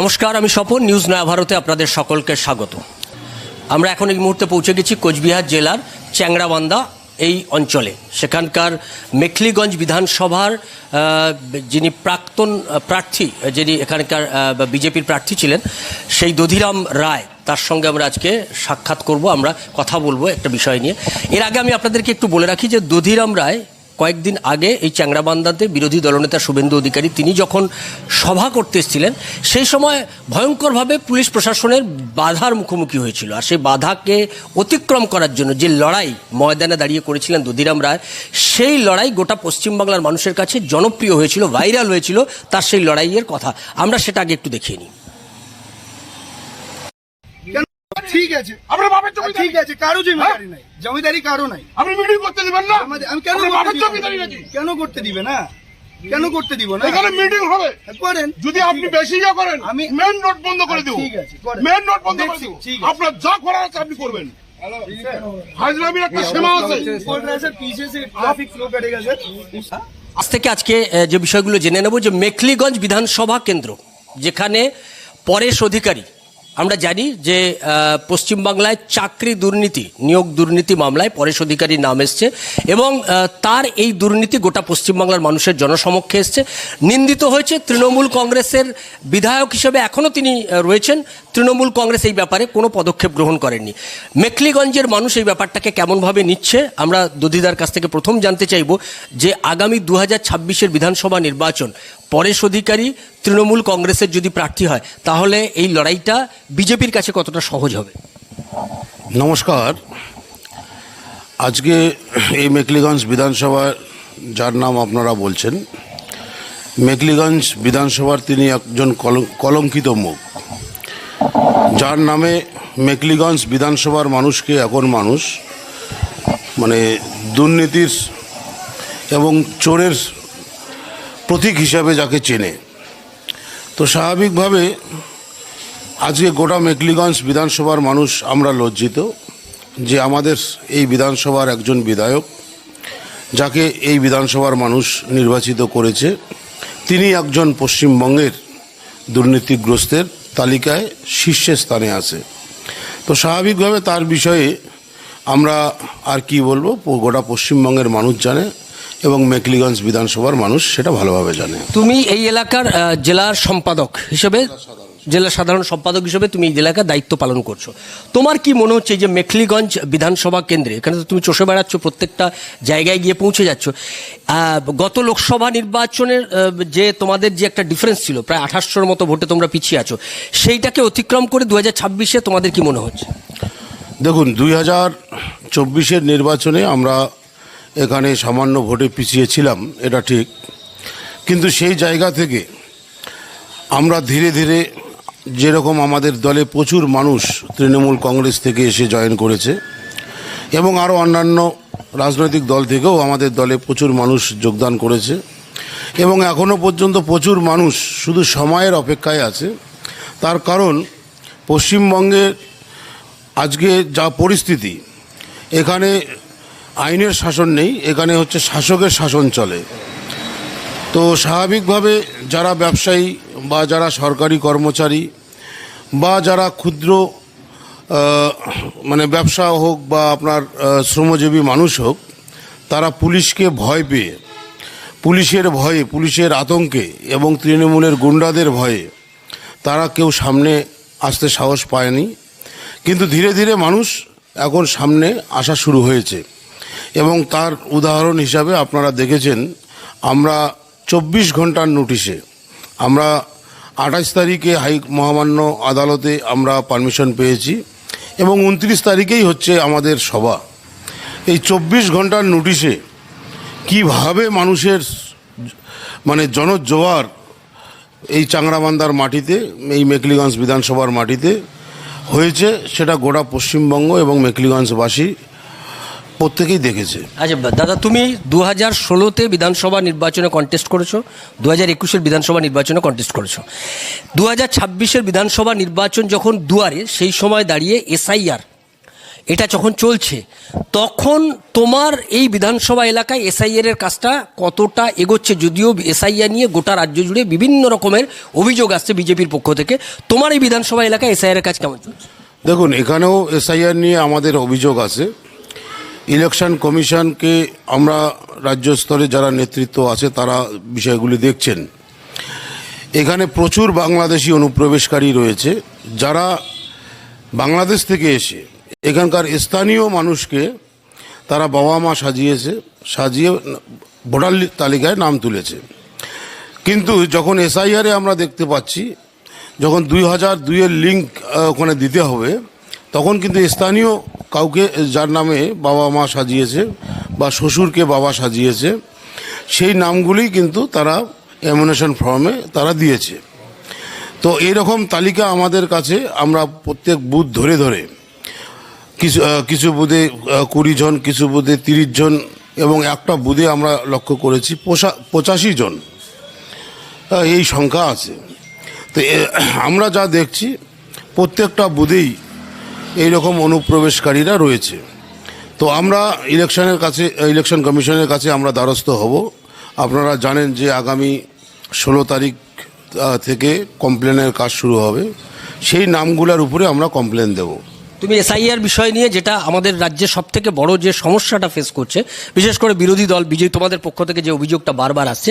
নমস্কার, আমি স্বপন, নিউজ নয়া ভারতে আপনাদের সকলকে স্বাগত। আমরা এখন এই মুহূর্তে পৌঁছে গেছি কোচবিহার জেলার চ্যাংরাবান্ধা এই অঞ্চলে। সেখানকার মেখলিগঞ্জ বিধানসভার যিনি প্রাক্তন প্রার্থী, যিনি এখানকার বিজেপির প্রার্থী ছিলেন, সেই দধিরাম রায়, তার সঙ্গে আমরা আজকে সাক্ষাৎ করব, আমরা কথা বলব একটা বিষয় নিয়ে। এর আগে আমি আপনাদেরকে একটু বলে রাখি যে দধিরাম রায় কয়েকদিন আগে এই চ্যাংরাবান্ধাতে বিরোধী দলনেতা শুভেন্দু অধিকারী তিনি যখন সভা করতে এসেছিলেন, সেই সময় ভয়ঙ্করভাবে পুলিশ প্রশাসনের বাধার মুখোমুখি হয়েছিল। আর সেই বাধাকে অতিক্রম করার জন্য যে লড়াই ময়দানে দাঁড়িয়ে করেছিলেন দধিরাম রায়, সেই লড়াই গোটা পশ্চিমবাংলার মানুষের কাছে জনপ্রিয় হয়েছিল, ভাইরাল হয়েছিল তার সেই লড়াইয়ের কথা। আমরা সেটা আগে একটু দেখিয়ে নিই। ঠিক আছে। আপনার বাপের জমি ঠিক আছে কারও হ্যাঁ? জমিদারি নাই। জমিদারি কারও নাই। আপনি মিটিং করতে দিবেন না? আমি কেন জমিদারি কেন করতে না? কেন করতে দিব না? এখানে মিটিং হবে। হ্যাঁ, করেন। যদি আপনি বেশি যা করেন আমি মেন রোড বন্ধ করে হ্যাঁ, দেব। ঠিক আছে মেন রোড বন্ধ করে দেব। আপনার যা করার আছে আপনি করবেন। হাজরামির একটা সীমা আছে। পিছে সে ট্রাফিক ফ্লো আজ থেকে আজকে যে বিষয়গুলো জেনে নেব যে মেখলিগঞ্জ বিধানসভা কেন্দ্র যেখানে পরেশ অধিকারী আমরা জানি যে পশ্চিমবাংলায় চাকরি দুর্নীতি, নিয়োগ দুর্নীতি মামলায় পরেশ অধিকারীর নাম এসছে এবং তার এই দুর্নীতি গোটা পশ্চিমবাংলার মানুষের জনসমক্ষে এসছে। নিন্দিত হয়েছে তৃণমূল কংগ্রেসের বিধায়ক হিসেবে এখনও তিনি রয়েছেন। তৃণমূল কংগ্রেস এই ব্যাপারে কোনো পদক্ষেপ গ্রহণ করেননি। মেখলিগঞ্জের মানুষ এই ব্যাপারটাকে কেমনভাবে নিচ্ছে, আমরা দধিদার কাছ থেকে প্রথম জানতে চাইব যে আগামী দু হাজার বিধানসভা নির্বাচন পরেশ অধিকারী তৃণমূল কংগ্রেসের যদি প্রার্থী হয়, তাহলে এই লড়াইটা বিজেপির কাছে কতটা সহজ হবে? নমস্কার। আজকে এই মেকলিগঞ্জ বিধানসভার, যার নাম আপনারা বলছেন, মেকলিগঞ্জ বিধানসভার তিনি একজন কলং- কলঙ্কিত মুখ। যার নামে মেকলিগঞ্জ বিধানসভার মানুষকে এখন মানুষ মানে দুর্নীতির এবং চোরের প্রতীক হিসাবে যাকে চেনে। তো স্বাভাবিকভাবে আজকে গোটা মেকলিগঞ্জ বিধানসভার মানুষ আমরা লজ্জিত যে আমাদের এই বিধানসভার একজন বিধায়ক, যাকে এই বিধানসভার মানুষ নির্বাচিত করেছে, তিনি একজন পশ্চিমবঙ্গের দুর্নীতিগ্রস্তের তালিকায় শীর্ষে স্থানে আছে। তো স্বাভাবিকভাবে তার বিষয়ে আমরা আর কি বলব, গোটা পশ্চিমবঙ্গের মানুষ জানে। এবং মেকলিগঞ্জ বিধানসভার মানুষ সেটা ভালোভাবে জানে। তুমি এই এলাকার জেলার সম্পাদক হিসেবে জেলা সাধারণ সম্পাদক। হিসেবে তুমি এই এলাকার দায়িত্ব পালন করছ। তোমার কি মনে হচ্ছে যে মেখলিগঞ্জ বিধানসভা কেন্দ্রে এখানে তো তুমি চষে বেড়াচ্ছ প্রত্যেকটা জায়গায় গিয়ে পৌঁছে যাচ্ছ গত লোকসভা নির্বাচনের যে তোমাদের যে একটা ডিফারেন্স ছিল প্রায় আঠাশশোর মতো ভোটে তোমরা পিছিয়ে আছো সেইটাকে অতিক্রম করে দু হাজার ছাব্বিশে তোমাদের কি মনে হচ্ছে? দেখুন দুই হাজার চব্বিশের নির্বাচনে আমরা এখানে সামান্য ভোটে পিছিয়ে ছিলাম এটা ঠিক। কিন্তু সেই জায়গা থেকে আমরা ধীরে ধীরে যেরকম আমাদের দলে প্রচুর মানুষ তৃণমূল কংগ্রেস থেকে এসে জয়েন করেছে, এবং আরও অন্যান্য রাজনৈতিক দল থেকেও আমাদের দলে প্রচুর মানুষ যোগদান করেছে, এবং এখনও পর্যন্ত প্রচুর মানুষ শুধু সময়ের অপেক্ষায় আছে। তার কারণ পশ্চিমবঙ্গের আজকে যা পরিস্থিতি, এখানে আইনের শাসন নেই, এখানে হচ্ছে শাসকের শাসন চলে। তো স্বাভাবিকভাবে যারা ব্যবসায়ী বা যারা সরকারি কর্মচারী বা যারা ক্ষুদ্র মানে ব্যবসা হোক বা আপনার শ্রমজীবী মানুষ হোক, তারা পুলিশকে ভয় পেয়ে, পুলিশের ভয়ে, পুলিশের আতঙ্কে এবং তৃণমূলের গুন্ডাদের ভয়ে তারা কেউ সামনে আসতে সাহস পায়নি। কিন্তু ধীরে ধীরে মানুষ এখন সামনে আসা শুরু হয়েছে। এবং তার উদাহরণ হিসাবে আপনারা দেখেছেন, আমরা চব্বিশ ঘণ্টার নোটিশে, আমরা আঠাশ তারিখে হাই, মহামান্য আদালতে আমরা পারমিশন পেয়েছি এবং উনত্রিশ তারিখেই হচ্ছে আমাদের সভা। এই চব্বিশ ঘণ্টার নোটিশে কীভাবে মানুষের মানে জনজোয়ার এই চাংড়াবান্ধার মাটিতে, এই মেকলিগঞ্জ বিধানসভার মাটিতে হয়েছে, সেটা গোটা পশ্চিমবঙ্গ এবং মেকলিগঞ্জবাসী প্রত্যেকেই দেখেছে। আচ্ছা দাদা তুমি দু হাজার ষোলোতে বিধানসভা নির্বাচনে কন্টেস্ট করেছ দু হাজার একুশের বিধানসভা নির্বাচনে কন্টেস্ট করেছ। দু হাজার ছাব্বিশের বিধানসভা নির্বাচন যখন দুয়ারে সেই সময় দাঁড়িয়ে এসআইআর এটা যখন চলছে তখন তোমার এই বিধানসভা এলাকায় এসআইআর এর কাজটা কতটা এগোচ্ছে? যদিও এসআইআর নিয়ে গোটা রাজ্য জুড়ে বিভিন্ন রকমের অভিযোগ আসছে বিজেপির পক্ষ থেকে। তোমার এই বিধানসভা এলাকায় এসআইআর এর কাজ কেমন চলছে? দেখুন এখানেও এসআইআর নিয়ে আমাদের অভিযোগ আছে। ইলেকশন কমিশনকে আমরা রাজ্য স্তরে যারা নেতৃত্ব আছে, তারা বিষয়গুলি দেখছেন। এখানে প্রচুর বাংলাদেশি অনুপ্রবেশকারী রয়েছে। যারা বাংলাদেশ থেকে এসে এখানকার স্থানীয় মানুষকে তারা বাবা মা সাজিয়েছে, সাজিয়ে ভোটার তালিকায় নাম তুলেছে। কিন্তু যখন এসআইআরে আমরা দেখতে পাচ্ছি, যখন দুই হাজার দুইয়ের লিঙ্ক ওখানে দিতে হবে তখন কিন্তু স্থানীয় কাউকে, যার নামে বাবা মা সাজিয়েছে বা শ্বশুরকে বাবা সাজিয়েছে, সেই নামগুলি কিন্তু তারা এমুনেশন ফর্মে তারা দিয়েছে। তো এইরকম তালিকা আমাদের কাছে, আমরা প্রত্যেক বুথ ধরে ধরে, কিছু কিছু বুধে কুড়ি জন, কিছু বুধে তিরিশ জন এবং একটা বুধে আমরা লক্ষ্য করেছি পোষা- পঁচাশি জন এই সংখ্যা আছে। তো আমরা যা দেখছি, প্রত্যেকটা বুধেই এইরকম অনুপ্রবেশকারীরা রয়েছে। তো আমরা ইলেকশনের কাছে, ইলেকশন কমিশনের কাছে আমরা দ্বারস্থ হব। আপনারা জানেন যে আগামী ষোলো তারিখ থেকে কমপ্লেনের কাজ শুরু হবে। সেই নামগুলোর উপরে আমরা কমপ্লেন দেবো। তুমি এসআইআর বিষয় নিয়ে যেটা আমাদের রাজ্যে সব থেকে বড় যে সমস্যাটা ফেস করছে, বিশেষ করে বিরোধী দল, বিজয়ী তোমাদের পক্ষ থেকে যে অভিযোগটা বারবার আসছে,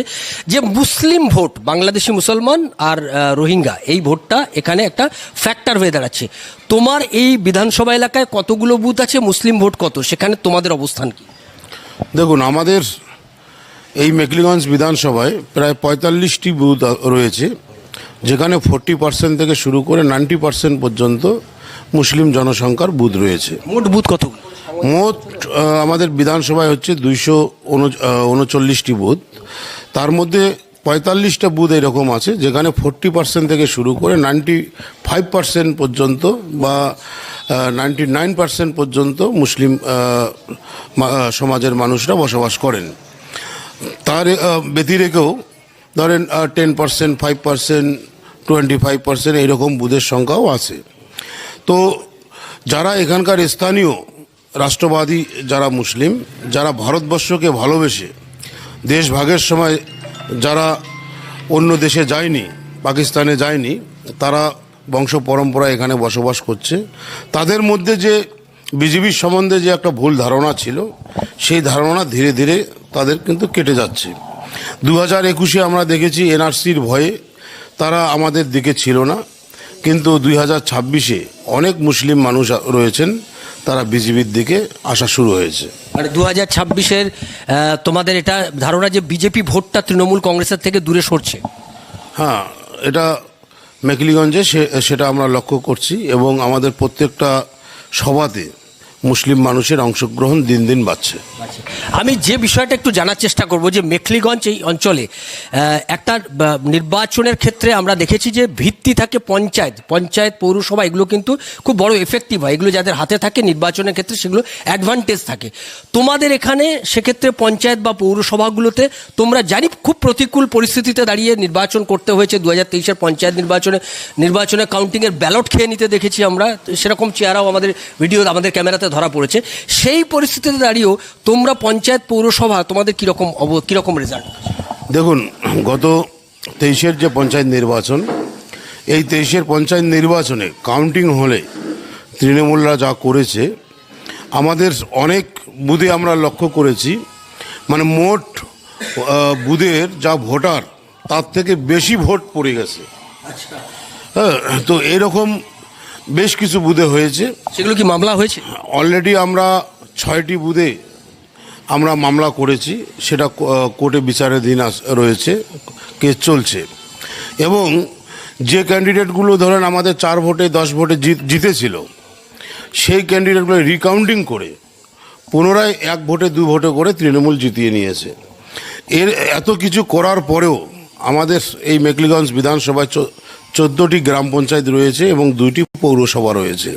যে মুসলিম ভোট, বাংলাদেশি মুসলমান আর রোহিঙ্গা, এই ভোটটা এখানে একটা ফ্যাক্টর হয়ে দাঁড়াচ্ছে। তোমার এই বিধানসভা এলাকায় কতগুলো বুথ আছে? মুসলিম ভোট কত? সেখানে তোমাদের অবস্থান কি? দেখুন, আমাদের এই মেকলিগঞ্জ বিধানসভায় প্রায় পঁয়তাল্লিশটি বুথ রয়েছে। যেখানে ফোরটি পার্সেন্ট থেকে শুরু করে নাইনটি পার্সেন্ট পর্যন্ত মুসলিম জনসংখ্যার বুথ রয়েছে। মোট বুথ কত মোট আমাদের বিধানসভায় হচ্ছে দুইশো উনচল্লিশটি বুথ। তার মধ্যে পঁয়তাল্লিশটা বুথ এরকম আছে যেখানে ফোরটি পার্সেন্ট থেকে শুরু করে নাইনটি ফাইভ পার্সেন্ট পর্যন্ত বা নাইনটি নাইন পার্সেন্ট পর্যন্ত মুসলিম সমাজের মানুষরা বসবাস করেন। তার ব্যতিরেকেও ধরেন ten percent five percent twenty five percent এইরকম বুথের সংখ্যাও আছে। তো যারা এখানকার স্থানীয় রাষ্ট্রবাদী, যারা মুসলিম, যারা ভারতবর্ষকে ভালোবেসে দেশ ভাগের সময় যারা অন্য দেশে যায়নি, পাকিস্তানে যায়নি, তারা বংশ পরম্পরা এখানে বসবাস করছে, তাদের মধ্যে যে বিজেপির সম্বন্ধে যে একটা ভুল ধারণা ছিল, সেই ধারণা ধীরে ধীরে তাদের কিন্তু কেটে যাচ্ছে। দু হাজার একুশে আমরা দেখেছি এনআরসির ভয়ে তারা আমাদের দিকে ছিল না কিন্তু দুই হাজার ছাব্বিশে অনেক মুসলিম মানুষ রয়েছেন তারা বিজেপির দিকে আসা শুরু হয়েছে। মানে দু হাজার ছাব্বিশের তোমাদের এটা ধারণা যে বিজেপি ভোটটা তৃণমূল কংগ্রেসের থেকে দূরে সরছে? হ্যাঁ এটা মেকলিগঞ্জে সে- সেটা আমরা লক্ষ্য করছি এবং আমাদের প্রত্যেকটা সভাতে মুসলিম মানুষের অংশগ্রহণ দিন দিন বাড়ছে। আমি যে বিষয়টা একটু জানার চেষ্টা করব যে মেখলিগঞ্জ এই অঞ্চলে একটা নির্বাচনের ক্ষেত্রে আমরা দেখেছি যে ভিত্তি থাকে পঞ্চায়েত। পঞ্চায়েত, পৌরসভা এগুলো কিন্তু খুব বড় এফেক্টিভ হয়। এগুলো যাদের হাতে থাকে নির্বাচনের ক্ষেত্রে সেগুলো অ্যাডভান্টেজ থাকে। তোমাদের এখানে সেক্ষেত্রে পঞ্চায়েত বা পৌরসভাগুলোতে তোমরা জানি খুব প্রতিকূল পরিস্থিতিতে দাঁড়িয়ে নির্বাচন করতে হয়েছে। দু হাজার তেইশের পঞ্চায়েত নির্বাচনে নির্বাচনে কাউন্টিংয়ের ব্যালট খেয়ে নিতে দেখেছি আমরা। সেরকম চেহারাও আমাদের ভিডিও আমাদের ক্যামেরাতে ধরা পড়েছে সেই পরিস্থিতিতে দাঁড়িয়েও তোমরা পঞ্চায়েত পৌরসভা তোমাদের কীরকম অব কীরকম রেজাল্ট দেখুন গত তেইশের যে পঞ্চায়েত নির্বাচন এই তেইশের পঞ্চায়েত নির্বাচনে কাউন্টিং হলে তৃণমূলরা যা করেছে আমাদের অনেক বুথে আমরা লক্ষ্য করেছি মানে মোট বুথের যা ভোটার তার থেকে বেশি ভোট পড়ে গেছে। হ্যাঁ তো এরকম বেশ কিছু বুথে হয়েছে। সেগুলো কি মামলা হয়েছে? অলরেডি আমরা ছয়টি বুথে আমরা মামলা করেছি সেটা কোর্টে বিচারাধীন রয়েছে কেস চলছে। এবং যে ক্যান্ডিডেটগুলো ধরেন আমাদের চার ভোটে দশ ভোটে জিত জিতেছিল সেই ক্যান্ডিডেটগুলো রিকাউন্টিং করে পুনরায় এক ভোটে দু ভোটে করে তৃণমূল জিতিয়ে নিয়েছে। এর এত কিছু করার পরেও আমাদের এই মেকলিগঞ্জ বিধানসভায় চোদ্দোটি গ্রাম পঞ্চায়েত রয়েছে এবং দুইটি পৌরসভা রয়েছে।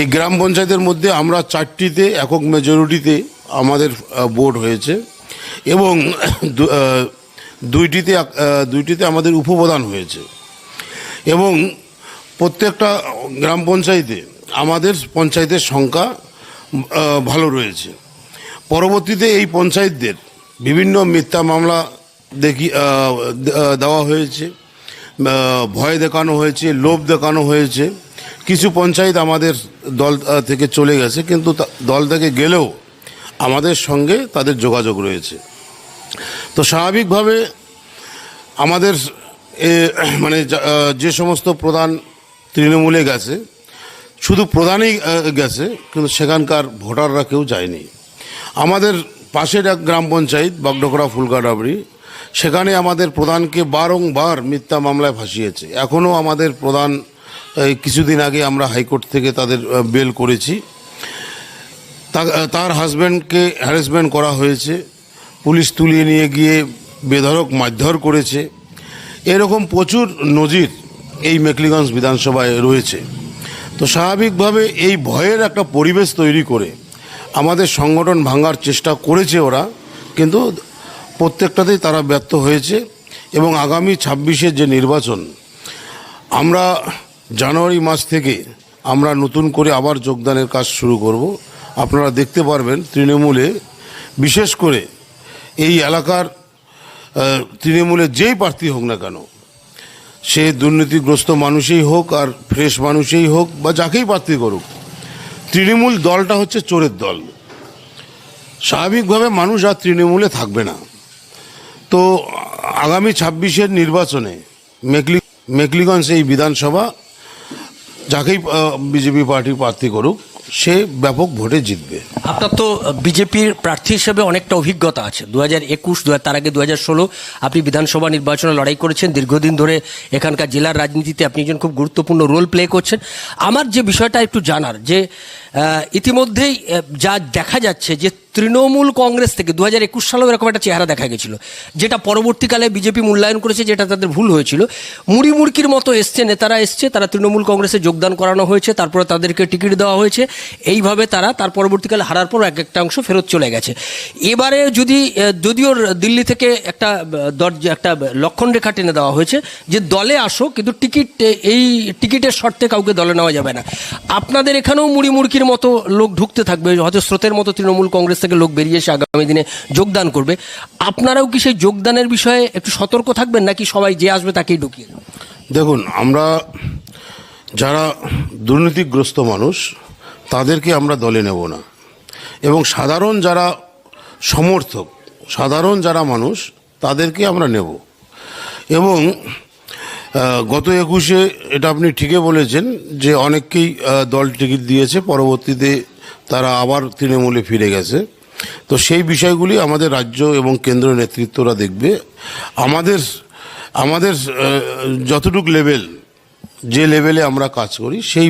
এই গ্রাম পঞ্চায়েতের মধ্যে আমরা চারটিতে, একক মেজরিটিতে আমাদের বোর্ড হয়েছে এবং দুইটিতে দুইটিতে আমাদের উপপ্রধান হয়েছে। এবং প্রত্যেকটা গ্রাম পঞ্চায়েতে আমাদের পঞ্চায়েতের সংখ্যা ভালো রয়েছে। পরবর্তীতে এই পঞ্চায়েতদের বিভিন্ন মিথ্যা মামলা দেখি দেওয়া হয়েছে ভয় দেখানো হয়েছে, লোভ দেখানো হয়েছে। কিছু পঞ্চায়েত আমাদের দল থেকে চলে গেছে, কিন্তু দল থেকে গেলেও আমাদের সঙ্গে তাদের যোগাযোগ রয়েছে। তো স্বাভাবিকভাবে আমাদের মানে যা- সমস্ত প্রধান তৃণমূলে গেছে, শুধু প্রধানই গেছে, কিন্তু সেখানকার ভোটাররা কেউ যায়নি। আমাদের পাশের এক গ্রাম পঞ্চায়েত বাগডোকরা ফুলকাডাবড়ি সেখানে আমাদের প্রধানকে বারংবার মিথ্যা মামলায় ফাঁসিয়েছে। এখনও আমাদের প্রধান কিছুদিন আগে আমরা হাইকোর্ট থেকে তাদের বেল করেছি। তার হাজব্যান্ডকে হ্যারাসমেন্ট করা হয়েছে। পুলিশ তুলিয়ে নিয়ে গিয়ে বেধড়ক মারধর করেছে। এরকম প্রচুর নজির এই মেকলিগঞ্জ বিধানসভায় রয়েছে। তো স্বাভাবিকভাবে এই ভয়ের একটা পরিবেশ তৈরি করে আমাদের সংগঠন ভাঙার চেষ্টা করেছে ওরা, কিন্তু প্রত্যেকটাতেই তারা ব্যর্থ হয়েছে। এবং আগামী ছাব্বিশের যে নির্বাচন, আমরা জানুয়ারি মাস থেকে আমরা নতুন করে আবার যোগদানের কাজ শুরু করব। আপনারা দেখতে পারবেন তৃণমূলে বিশেষ করে এই এলাকার আহ, তৃণমূলের যেই প্রার্থী হোক না কেন সে দুর্নীতিগ্রস্ত মানুষই হোক আর ফ্রেশ মানুষই হোক বা যাকেই প্রার্থী করুক তৃণমূল দলটা হচ্ছে চোরের দল। স্বাভাবিকভাবে মানুষ আর তৃণমূলে থাকবে না। তো আগামী ছাব্বিশের নির্বাচনে মেকলি মেকলিগঞ্জ এই বিধানসভা যাকেই বিজেপি পার্টি প্রার্থী করুক, সে ব্যাপক ভোটে জিতবে। আপনার তো বিজেপির প্রার্থী হিসেবে অনেকটা অভিজ্ঞতা আছে। দু হাজার একুশ তার আগে দু হাজার ষোলো, আপনি বিধানসভা নির্বাচনে লড়াই করেছেন। দীর্ঘদিন ধরে এখানকার জেলার রাজনীতিতে আপনি একজন খুব গুরুত্বপূর্ণ রোল প্লে করছেন। আমার যে বিষয়টা একটু জানার, যে ইতিমধ্যেই যা দেখা যাচ্ছে যে তৃণমূল কংগ্রেস থেকে দু হাজার একুশ সালেও এরকম একটা চেহারা দেখা গেছিল, যেটা পরবর্তীকালে বিজেপি মূল্যায়ন করেছে, যেটা তাদের ভুল হয়েছিল। মুড়ি মুড়কির মতো এসছে, নেতারা এসছে, তারা তৃণমূল কংগ্রেসে যোগদান করানো হয়েছে, তারপরে তাদেরকে টিকিট দেওয়া হয়েছে। এইভাবে তারা তার পরবর্তীকালে হারার পর এক একটা অংশ ফেরত চলে গেছে। এবারে যদি যদিও দিল্লি থেকে একটা দরজা, একটা লক্ষণ রেখা টেনে দেওয়া হয়েছে, যে দলে আসো, কিন্তু টিকিট, এই টিকিটের শর্তে কাউকে দলে নেওয়া যাবে না। আপনাদের এখানেও মুড়ি মুড়কির মতো লোক ঢুকতে থাকবে, হয়তো স্রোতের মতো তৃণমূল কংগ্রেস থেকে লোক বেরিয়ে এসে আগামী দিনে যোগদান করবে। আপনারাও কি সেই যোগদানের বিষয়ে একটু সতর্ক থাকবেন, নাকি সবাই যে আসবে তাকেই ঢুকিয়ে দেখুন, আমরা যারা দুর্নীতিগ্রস্ত মানুষ, তাদেরকে আমরা দলে নেব না। এবং সাধারণ যারা সমর্থক, সাধারণ যারা মানুষ, তাদেরকে আমরা নেব। এবং গত একুশে এটা আপনি ঠিকই বলেছেন যে অনেককেই দল টিকিট দিয়েছে, পরবর্তীতে তারা আবার তৃণমূলে ফিরে গেছে। তো সেই বিষয়গুলি আমাদের রাজ্য এবং কেন্দ্র নেতৃত্বরা দেখবে। আমাদের আমাদের যতটুক লেভেল যে লেভেলে আমরা কাজ করি, সেই